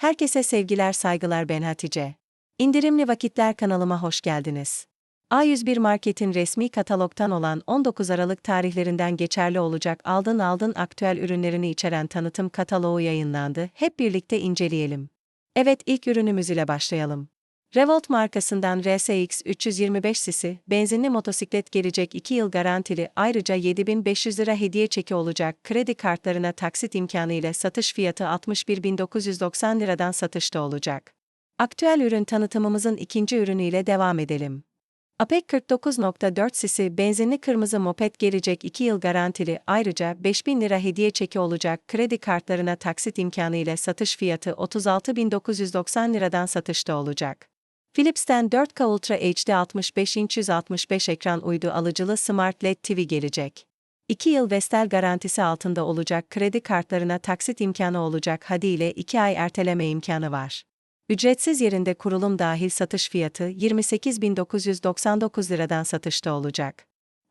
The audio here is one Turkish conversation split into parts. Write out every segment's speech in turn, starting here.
Herkese sevgiler saygılar ben Hatice. İndirimli Vakitler kanalıma hoş geldiniz. A101 Market'in resmi katalogtan olan 19 Aralık tarihlerinden geçerli olacak aldın aldın aktüel ürünlerini içeren tanıtım kataloğu yayınlandı. Hep birlikte inceleyelim. Evet ilk ürünümüz ile başlayalım. Revolt markasından RSX 325 cc benzinli motosiklet gelecek 2 yıl garantili ayrıca 7500 lira hediye çeki olacak kredi kartlarına taksit imkanı ile satış fiyatı 61.990 liradan satışta olacak. Aktüel ürün tanıtımımızın ikinci ürünüyle devam edelim. APEC 49.4 cc benzinli kırmızı moped gelecek 2 yıl garantili ayrıca 5000 lira hediye çeki olacak kredi kartlarına taksit imkanı ile satış fiyatı 36.990 liradan satışta olacak. Philips'ten 4K Ultra HD 65 inç 165 ekran uydu alıcılı Smart LED TV gelecek. 2 yıl Vestel garantisi altında olacak kredi kartlarına taksit imkanı olacak hadi ile 2 ay erteleme imkanı var. Ücretsiz yerinde kurulum dahil satış fiyatı 28.999 liradan satışta olacak.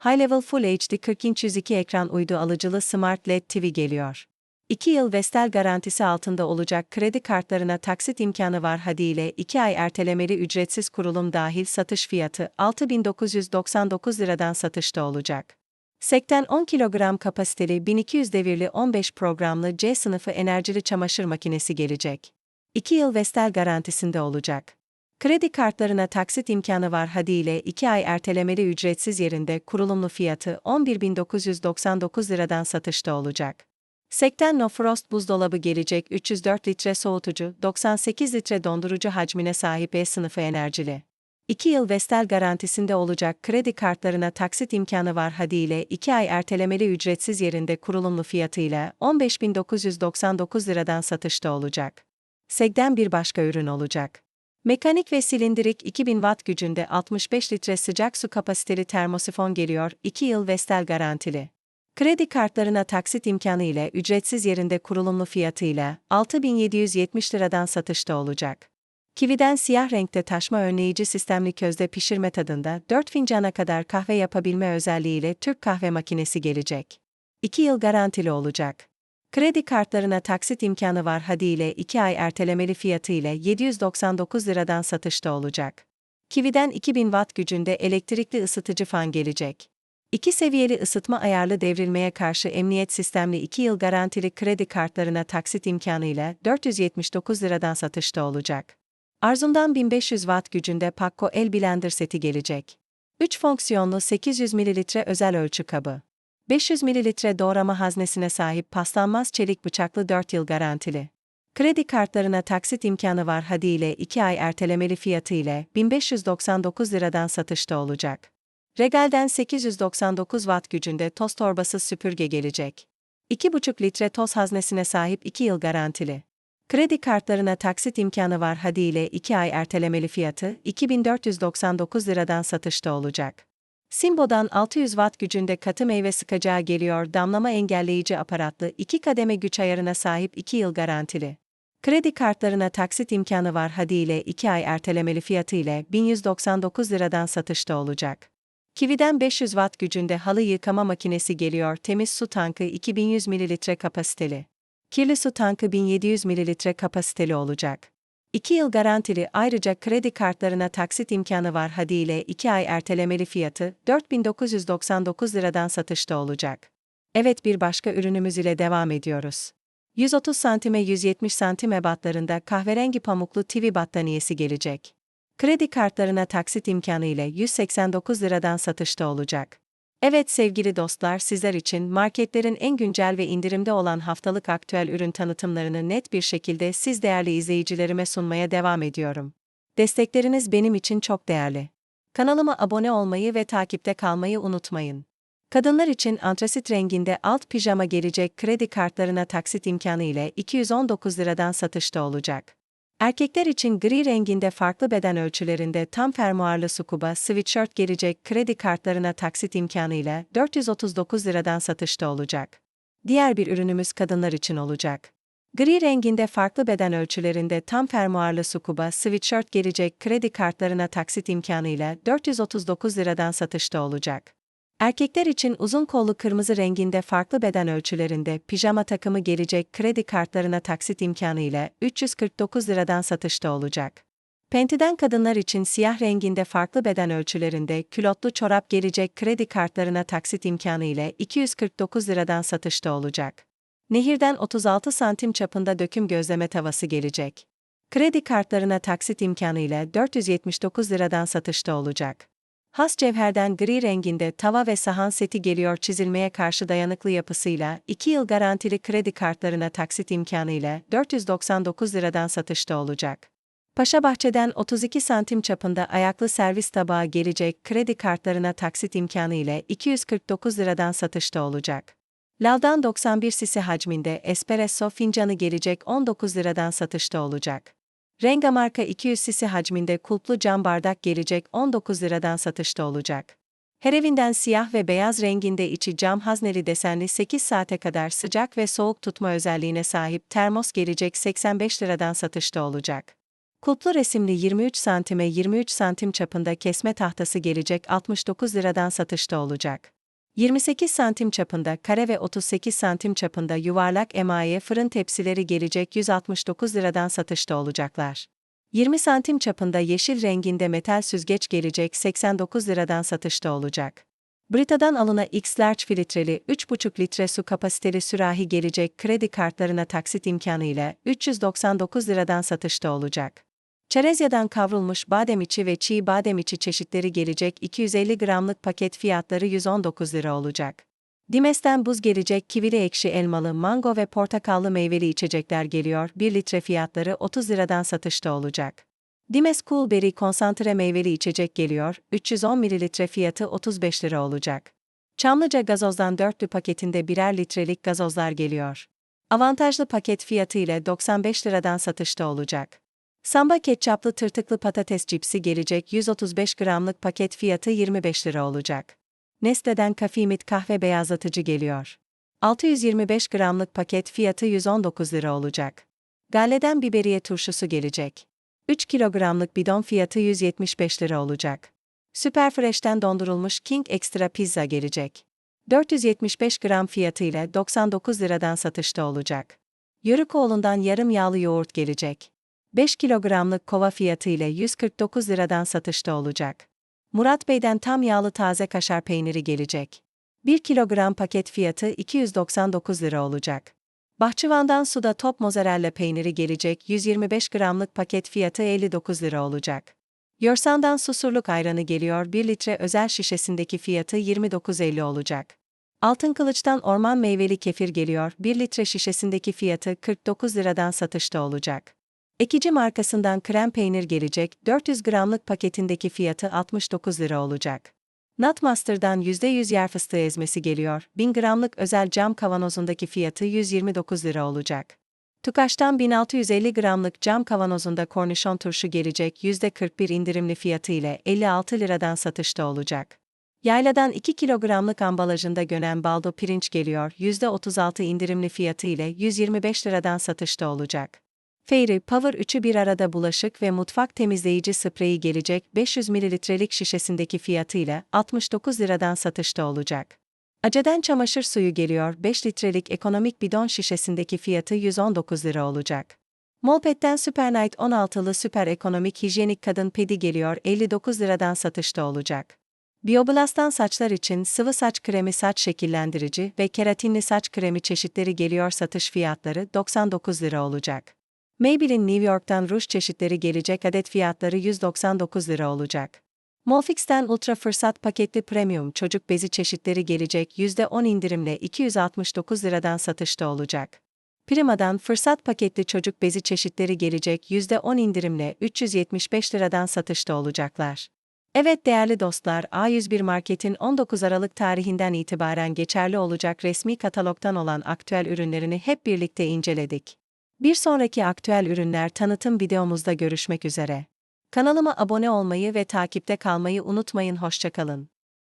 High Level Full HD 40 inç 102 ekran uydu alıcılı Smart LED TV geliyor. 2 yıl Vestel garantisi altında olacak kredi kartlarına taksit imkanı var hadi ile 2 ay ertelemeli ücretsiz kurulum dahil satış fiyatı 6.999 liradan satışta olacak. Sekten 10 kilogram kapasiteli 1200 devirli 15 programlı C sınıfı enerjili çamaşır makinesi gelecek. 2 yıl Vestel garantisinde olacak. Kredi kartlarına taksit imkanı var hadi ile 2 ay ertelemeli ücretsiz yerinde kurulumlu fiyatı 11.999 liradan satışta olacak. Sekten No Frost buzdolabı gelecek 304 litre soğutucu, 98 litre dondurucu hacmine sahip E sınıfı enerjili. 2 yıl Vestel garantisinde olacak kredi kartlarına taksit imkanı var hadi ile 2 ay ertelemeli ücretsiz yerinde kurulumlu fiyatıyla 15.999 liradan satışta olacak. Seg'den bir başka ürün olacak. Mekanik ve silindirik 2000 watt gücünde 65 litre sıcak su kapasiteli termosifon geliyor, 2 yıl Vestel garantili. Kredi kartlarına taksit imkanı ile ücretsiz yerinde kurulumlu fiyatıyla 6770 liradan satışta olacak. Kivi'den siyah renkte taşma önleyici sistemli közde pişirme tadında 4 fincana kadar kahve yapabilme özelliğiyle Türk kahve makinesi gelecek. 2 yıl garantili olacak. Kredi kartlarına taksit imkanı var hadi ile 2 ay ertelemeli fiyatı ile 799 liradan satışta olacak. Kivi'den 2000 watt gücünde elektrikli ısıtıcı fan gelecek. İki seviyeli ısıtma ayarlı devrilmeye karşı emniyet sistemli 2 yıl garantili kredi kartlarına taksit imkanıyla 479 liradan satışta olacak. Arzumdan 1500 watt gücünde Pakko El Blender seti gelecek. 3 fonksiyonlu 800 ml özel ölçü kabı. 500 ml doğrama haznesine sahip paslanmaz çelik bıçaklı 4 yıl garantili. Kredi kartlarına taksit imkanı var hadi ile 2 ay ertelemeli fiyatı ile 1599 liradan satışta olacak. Regal'den 899 watt gücünde toz torbası süpürge gelecek. 2,5 litre toz haznesine sahip 2 yıl garantili. Kredi kartlarına taksit imkanı var hadi ile 2 ay ertelemeli fiyatı 2499 liradan satışta olacak. Simbo'dan 600 watt gücünde katı meyve sıkacağı geliyor damlama engelleyici aparatlı 2 kademe güç ayarına sahip 2 yıl garantili. Kredi kartlarına taksit imkanı var hadi ile 2 ay ertelemeli fiyatı ile 1199 liradan satışta olacak. Kivi'den 500 watt gücünde halı yıkama makinesi geliyor. Temiz su tankı 2100 ml kapasiteli. Kirli su tankı 1700 ml kapasiteli olacak. 2 yıl garantili ayrıca kredi kartlarına taksit imkanı var hadi ile 2 ay ertelemeli fiyatı 4999 liradan satışta olacak. Evet bir başka ürünümüz ile devam ediyoruz. 130 santime 170 santim ebatlarında kahverengi pamuklu TV battaniyesi gelecek. Kredi kartlarına taksit imkanı ile 189 liradan satışta olacak. Evet sevgili dostlar sizler için marketlerin en güncel ve indirimde olan haftalık aktüel ürün tanıtımlarını net bir şekilde siz değerli izleyicilerime sunmaya devam ediyorum. Destekleriniz benim için çok değerli. Kanalıma abone olmayı ve takipte kalmayı unutmayın. Kadınlar için antrasit renginde alt pijama gelecek kredi kartlarına taksit imkanı ile 219 liradan satışta olacak. Erkekler için gri renginde farklı beden ölçülerinde tam fermuarlı sukuba sweatshirt gelecek kredi kartlarına taksit imkanıyla 439 liradan satışta olacak. Diğer bir ürünümüz kadınlar için olacak. Gri renginde farklı beden ölçülerinde tam fermuarlı sukuba sweatshirt gelecek kredi kartlarına taksit imkanıyla 439 liradan satışta olacak. Erkekler için uzun kollu kırmızı renginde farklı beden ölçülerinde pijama takımı gelecek kredi kartlarına taksit imkanı ile 349 liradan satışta olacak. Pentiden kadınlar için siyah renginde farklı beden ölçülerinde külotlu çorap gelecek kredi kartlarına taksit imkanı ile 249 liradan satışta olacak. Nehirden 36 santim çapında döküm gözleme tavası gelecek. Kredi kartlarına taksit imkanı ile 479 liradan satışta olacak. Has cevherden gri renginde tava ve sahan seti geliyor çizilmeye karşı dayanıklı yapısıyla 2 yıl garantili kredi kartlarına taksit imkanı ile 499 liradan satışta olacak. Paşa Bahçe'den 32 santim çapında ayaklı servis tabağı gelecek kredi kartlarına taksit imkanı ile 249 liradan satışta olacak. Lavdan 91 sisi hacminde espresso fincanı gelecek 19 liradan satışta olacak. Renga marka 200 sisi hacminde kulplu cam bardak gelecek 19 liradan satışta olacak. Her evinden siyah ve beyaz renginde içi cam hazneli desenli 8 saate kadar sıcak ve soğuk tutma özelliğine sahip termos gelecek 85 liradan satışta olacak. Kulplu resimli 23 santime 23 santim çapında kesme tahtası gelecek 69 liradan satışta olacak. 28 santim çapında kare ve 38 santim çapında yuvarlak emaye fırın tepsileri gelecek 169 liradan satışta olacaklar. 20 santim çapında yeşil renginde metal süzgeç gelecek 89 liradan satışta olacak. Brita'dan alına X Large filtreli 3,5 litre su kapasiteli sürahi gelecek kredi kartlarına taksit imkanı ile 399 liradan satışta olacak. Çerezya'dan kavrulmuş badem içi ve çiğ badem içi çeşitleri gelecek 250 gramlık paket fiyatları 119 lira olacak. Dimes'ten buz gelecek kivili ekşi elmalı, mango ve portakallı meyveli içecekler geliyor 1 litre fiyatları 30 liradan satışta olacak. Dimes Cool Berry konsantre meyveli içecek geliyor 310 mililitre fiyatı 35 lira olacak. Çamlıca gazozdan dörtlü paketinde birer litrelik gazozlar geliyor. Avantajlı paket fiyatı ile 95 liradan satışta olacak. Samba ketçaplı tırtıklı patates cipsi gelecek 135 gramlık paket fiyatı 25 lira olacak. Nestle'den Kafimit kahve beyazlatıcı geliyor. 625 gramlık paket fiyatı 119 lira olacak. Galle'den biberiye turşusu gelecek. 3 kilogramlık bidon fiyatı 175 lira olacak. Superfresh'ten dondurulmuş King Extra pizza gelecek. 475 gram fiyatı ile 99 liradan satışta olacak. Yörükoğlu'ndan yarım yağlı yoğurt gelecek. 5 kilogramlık kova fiyatı ile 149 liradan satışta olacak. Murat Bey'den tam yağlı taze kaşar peyniri gelecek. 1 kilogram paket fiyatı 299 lira olacak. Bahçıvan'dan suda top mozzarella peyniri gelecek 125 gramlık paket fiyatı 59 lira olacak. Yorsan'dan susurluk ayranı geliyor 1 litre özel şişesindeki fiyatı 29.50 olacak. Altın Kılıç'tan orman meyveli kefir geliyor 1 litre şişesindeki fiyatı 49 liradan satışta olacak. Ekici markasından krem peynir gelecek, 400 gramlık paketindeki fiyatı 69 lira olacak. Nutmaster'dan %100 yer fıstığı ezmesi geliyor, 1000 gramlık özel cam kavanozundaki fiyatı 129 lira olacak. Tukaş'tan 1650 gramlık cam kavanozunda kornişon turşu gelecek %41 indirimli fiyatı ile 56 liradan satışta olacak. Yayla'dan 2 kilogramlık ambalajında gönen baldo pirinç geliyor %36 indirimli fiyatı ile 125 liradan satışta olacak. Fairy Power 3'ü bir arada bulaşık ve mutfak temizleyici spreyi gelecek 500 mililitrelik şişesindeki fiyatıyla 69 liradan satışta olacak. Aceden çamaşır suyu geliyor 5 litrelik ekonomik bidon şişesindeki fiyatı 119 lira olacak. Molpet'ten Super Night 16'lı süper ekonomik hijyenik kadın pedi geliyor 59 liradan satışta olacak. Bioblast'tan saçlar için sıvı saç kremi saç şekillendirici ve keratinli saç kremi çeşitleri geliyor satış fiyatları 99 lira olacak. Maybelline New York'tan ruj çeşitleri gelecek adet fiyatları 199 lira olacak. Molfix'ten ultra fırsat paketli premium çocuk bezi çeşitleri gelecek %10 indirimle 269 liradan satışta olacak. Prima'dan fırsat paketli çocuk bezi çeşitleri gelecek %10 indirimle 375 liradan satışta olacaklar. Evet değerli dostlar, A101 Market'in 19 Aralık tarihinden itibaren geçerli olacak resmi katalogtan olan aktüel ürünlerini hep birlikte inceledik. Bir sonraki aktüel ürünler tanıtım videomuzda görüşmek üzere. Kanalıma abone olmayı ve takipte kalmayı unutmayın. Hoşçakalın.